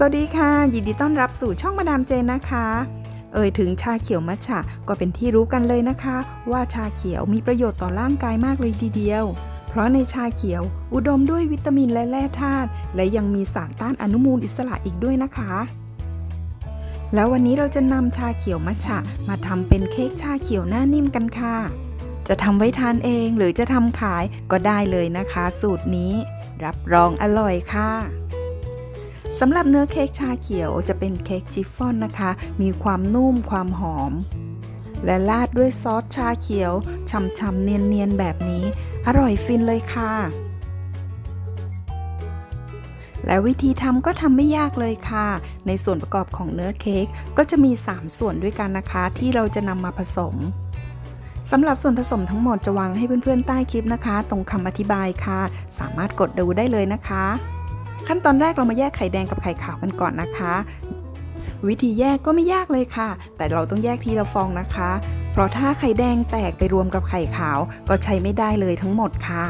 สวัสดีค่ะ ยินดีต้อนรับสู่ช่องมาดามเจนนะคะ เอ่ยถึงชาเขียวมัทฉะก็เป็นที่รู้กันเลยนะคะ ว่าชาเขียวมีประโยชน์ต่อร่างกายมากเลยทีเดียว เพราะในชาเขียวอุดมด้วยวิตามินและแร่ธาตุและยังมีสารต้านอนุมูลอิสระอีกด้วยนะคะ แล้ววันนี้เราจะนำชาเขียวมัทฉะมาทำเป็นเค้กชาเขียวหน้านิ่มกันค่ะ จะทำไว้ทานเองหรือจะทำขายก็ได้เลยนะคะ สูตรนี้ รับรองอร่อยค่ะ สำหรับเนื้อเค้กชาเขียวจะเป็นเค้กชิฟฟ่อนนะคะ มีความนุ่มความหอม และราดด้วยซอสชาเขียวช่ำๆเนียนๆแบบนี้ อร่อยฟินเลยค่ะ และวิธีทำก็ทำไม่ยากเลยค่ะ ในส่วนประกอบของเนื้อเค้กก็จะมี 3 ส่วนด้วยกันนะคะ ที่เราจะนำมาผสมสำหรับส่วนผสมทั้งหมดจะวางให้เพื่อนๆใต้คลิปนะคะ ตรงคำอธิบายค่ะ สามารถกดดูได้เลยนะคะ ขั้นตอนแรกเรามาแยกไข่แดงกับไข่ขาวกันก่อนนะคะ วิธีแยกก็ไม่ยากเลยค่ะ แต่เราต้องแยกทีละฟองนะคะ เพราะถ้าไข่แดงแตกไปรวมกับไข่ขาวก็ใช้ไม่ได้เลยทั้งหมดค่ะ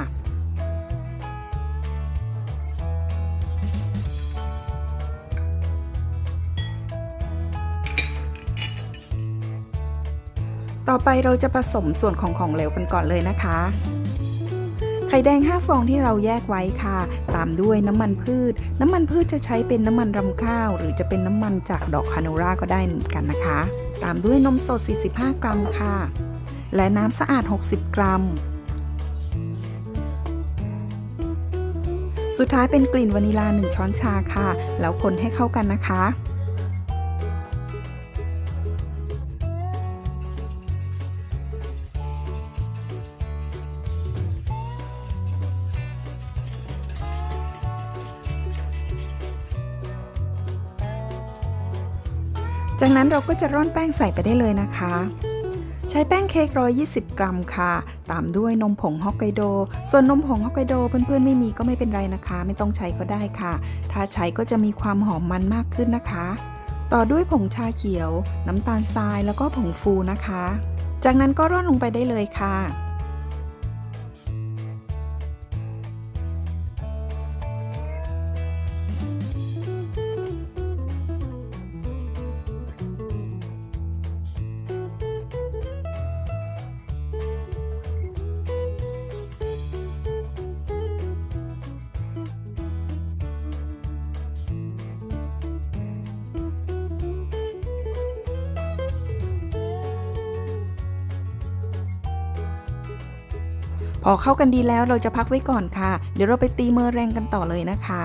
ต่อไปเราจะผสมส่วนของของเหลวกันก่อนเลยนะคะ ไข่แดง 5 ฟองที่เราแยกไว้ค่ะ ตามด้วยน้ำมันพืช น้ำมันพืชจะใช้เป็นน้ำมันรำข้าว หรือจะเป็นน้ำมันจากดอกคาโนราก็ได้เหมือนกันนะคะ ตามด้วยนมสด 45 กรัมค่ะ และน้ำสะอาด 60 กรัม สุดท้ายเป็นกลิ่นวานิลา 1 ช้อนชาค่ะ แล้วคนให้เข้ากันนะคะ จากนั้นเราก็จะร่อนแป้งใส่ไปได้เลยนะคะ ใช้แป้งเค้ก120 กรัมค่ะ ตามด้วยนมผงฮอกไกโด ส่วนนมผงฮอกไกโดเพื่อนๆไม่มีก็ไม่เป็นไรนะคะ ไม่ต้องใช้ก็ได้ค่ะ ถ้าใช้ก็จะมีความหอมมันมากขึ้นนะคะ ต่อด้วยผงชาเขียว น้ำตาลทรายแล้วก็ผงฟูนะคะ จากนั้นก็ร่อนลงไปได้เลยค่ะ พอเข้ากันดีแล้วเราจะพักไว้ก่อนค่ะ เดี๋ยวเราไปตีเมอร์แรงกันต่อเลยนะคะ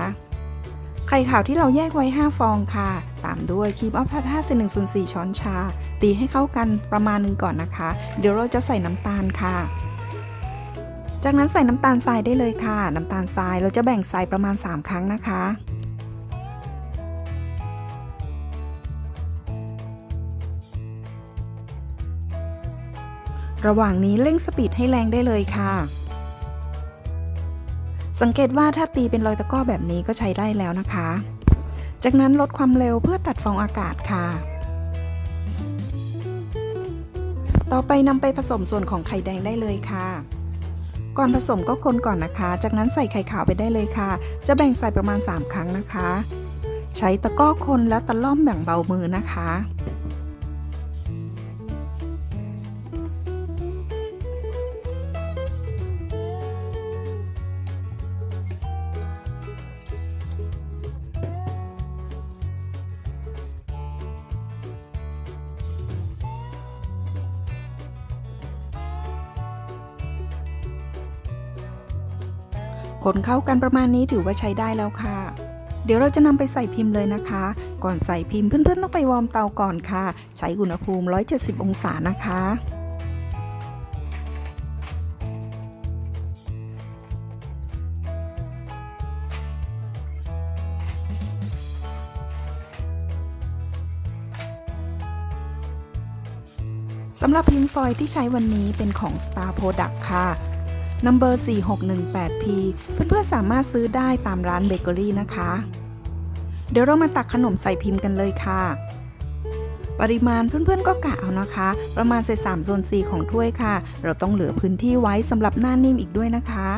ไข่ขาวที่เราแยกไว้ 5 ฟองค่ะ ตามด้วยครีมออฟทั5เศษ1ส่วน4ช้อนชา ตีให้เข้ากันประมาณนึงก่อนนะคะ เดี๋ยวเราจะใส่น้ำตาลค่ะ จากนั้นใส่น้ำตาลทรายได้เลยค่ะ น้ำตาลทรายเราจะแบ่งใส่ประมาณ 3 ครั้งนะคะ ระหว่างนี้เร่งสปีดให้แรงได้เลยค่ะ สังเกตว่าถ้าตีเป็นรอยตะก้อแบบนี้ก็ใช้ได้แล้วนะคะ จากนั้นลดความเร็วเพื่อตัดฟองอากาศค่ะ ต่อไปนำไปผสมส่วนของไข่แดงได้เลยค่ะก่อนผสมก็คนก่อนนะคะ จากนั้นใส่ไข่ขาวไปได้เลยค่ะ จะแบ่งใส่ประมาณ 3 ครั้งนะคะ ใช้ตะก้อคนและตะล่อมแบ่งเบามือนะคะ คนเข้ากันประมาณนี้ถือว่าใช้ได้แล้วค่ะ เดี๋ยวเราจะนำไปใส่พิมพ์เลยนะคะ ก่อนใส่พิมพ์เพื่อนๆต้องไปวอร์มเตาก่อนค่ะ ใช้อุณหภูมิ 170 องศานะคะสำหรับพิมพ์ฟอยที่ใช้วันนี้เป็นของ Star Product ค่ะ Number 4618P เพื่อนๆสามารถซื้อได้ตามร้านเบเกอรี่นะคะ เดี๋ยวเรามาตักขนมใส่พิมพ์กันเลยค่ะ ปริมาณเพื่อนๆก็กะเอานะคะ ประมาณใส่3ส่วน4ของถ้วยค่ะ เราต้องเหลือพื้นที่ไว้สำหรับหน้านิ่มอีกด้วยนะคะ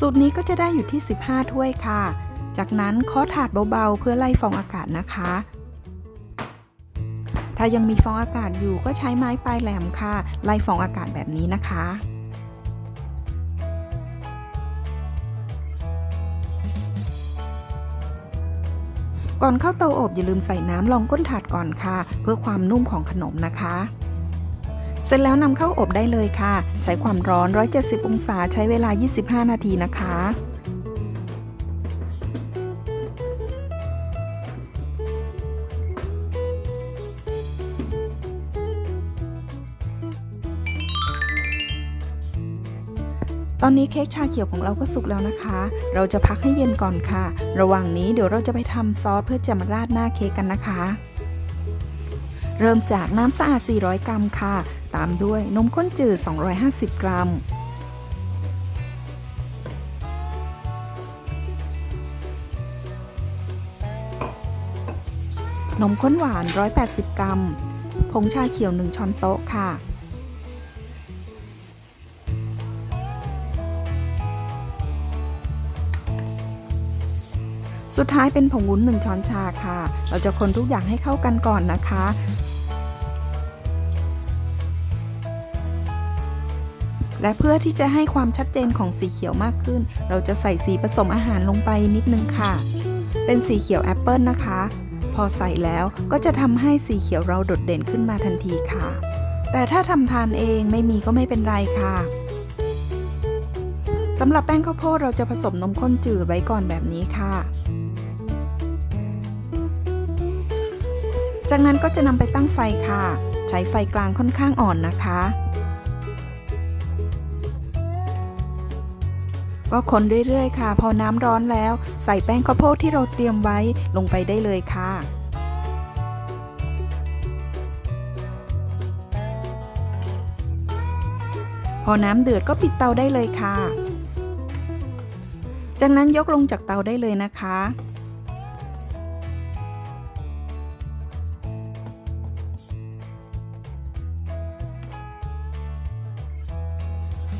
สูตรนี้ก็จะได้อยู่ที่ 15 ถ้วยค่ะ จากนั้นเคาะถาดเบาๆ เพื่อไล่ฟองอากาศนะคะ ถ้ายังมีฟองอากาศอยู่ก็ใช้ไม้ปลายแหลมค่ะ ไล่ฟองอากาศแบบนี้นะคะก่อนเข้าเตาอบอย่าลืมใส่น้ำรองก้นถาดก่อนค่ะ เพื่อความนุ่มของขนมนะคะ เสร็จแล้วนำเข้าอบได้เลยค่ะ ใช้ความร้อน 170 องศาใช้เวลา 25 นาทีนะคะตอนนี้เค้กชาเขียวของเราก็สุกแล้วนะคะ เราจะพักให้เย็นก่อนค่ะ ระหว่างนี้เดี๋ยวเราจะไปทำซอสเพื่อจะมาราดหน้าเค้กกันนะคะ เริ่มจากน้ำสะอาด 400 กรัมค่ะ ตามด้วยนมข้นจืด 250 กรัม นมข้นหวาน 180 กรัม ผงชาเขียว 1 ช้อนโต๊ะค่ะสุดท้ายเป็นผงวุ้น1ช้อนชาค่ะ เราจะคนทุกอย่างให้เข้ากันก่อนนะคะ และเพื่อที่จะให้ความชัดเจนของสีเขียวมากขึ้น เราจะใส่สีผสมอาหารลงไปนิดนึงค่ะ เป็นสีเขียวแอปเปิลนะคะ พอใส่แล้วก็จะทำให้สีเขียวเราโดดเด่นขึ้นมาทันทีค่ะ แต่ถ้าทำทานเองไม่มีก็ไม่เป็นไรค่ะสำหรับแป้งข้าวโพดเราจะผสมนมข้นจืดไว้ก่อนแบบนี้ค่ะ จากนั้นก็จะนำไปตั้งไฟค่ะ ใช้ไฟกลางค่อนข้างอ่อนนะคะ ก็คนเรื่อยๆค่ะ พอน้ำร้อนแล้ว ใส่แป้งข้าวโพดที่เราเตรียมไว้ลงไปได้เลยค่ะพอน้ำเดือดก็ปิดเตาได้เลยค่ะ จากนั้นยกลงจากเตาได้เลยนะคะ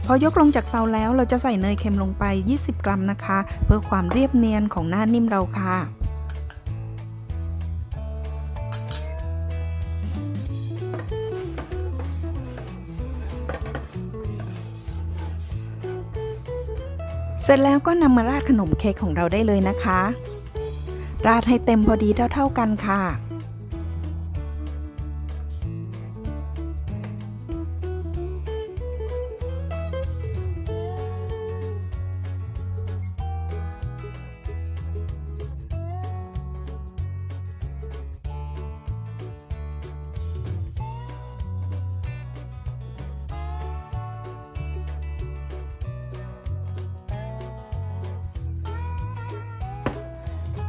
พอยกลงจากเตาแล้วเราจะใส่เนยเค็มลงไป 20 กรัมนะคะ เพื่อความเรียบเนียนของหน้านิ่มเราค่ะ เสร็จแล้วก็นำมาราดขนมเค้กของเราได้เลยนะคะ ราดให้เต็มพอดีเท่า ๆกันค่ะ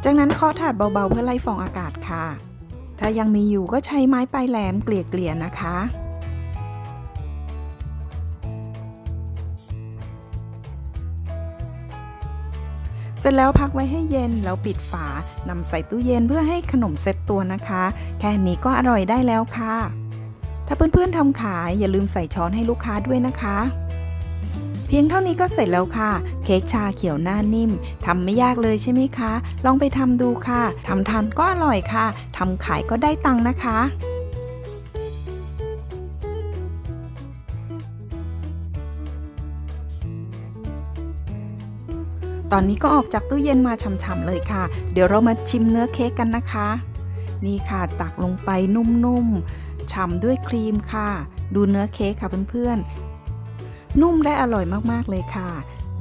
จากนั้นเคาะถาดเบาๆเพื่อไล่ฟองอากาศค่ะ ถ้ายังมีอยู่ก็ใช้ไม้ปลายแหลมเกลี่ยๆนะคะ เสร็จแล้วพักไว้ให้เย็นแล้วปิดฝานำใส่ตู้เย็นเพื่อให้ขนมเซ็ตตัวนะคะ แค่นี้ก็อร่อยได้แล้วค่ะ ถ้าเพื่อนๆทำขายอย่าลืมใส่ช้อนให้ลูกค้าด้วยนะคะ เพียงเท่านี้ก็เสร็จแล้วค่ะ เค้กชาเขียวหน้านิ่มทำไม่ยากเลยใช่ไหมคะ ลองไปทำดูค่ะทำทานก็อร่อยค่ะทำขายก็ได้ตังค์นะคะตอนนี้ก็ออกจากตู้เย็นมาฉ่ำๆเลยค่ะ เดี๋ยวเรามาชิมเนื้อเค้กกันนะคะ นี่ค่ะตักลงไปนุ่มๆ ฉ่ำด้วยครีมค่ะ ดูเนื้อเค้กค่ะเพื่อนๆ นุ่มและอร่อยมากๆเลยค่ะ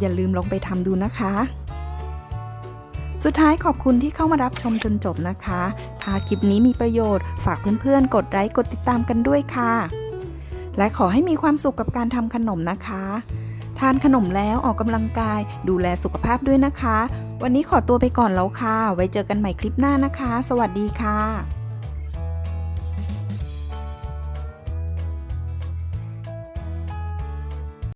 อย่าลืมลองไปทำดูนะคะ สุดท้ายขอบคุณที่เข้ามารับชมจนจบนะคะ ถ้าคลิปนี้มีประโยชน์ฝากเพื่อนๆ กดไลค์กดติดตามกันด้วยค่ะ และขอให้มีความสุขกับการทำขนมนะคะ ทานขนมแล้วออกกำลังกาย ดูแลสุขภาพด้วยนะคะ วันนี้ขอตัวไปก่อนแล้วค่ะ ไว้เจอกันใหม่คลิปหน้านะคะ สวัสดีค่ะ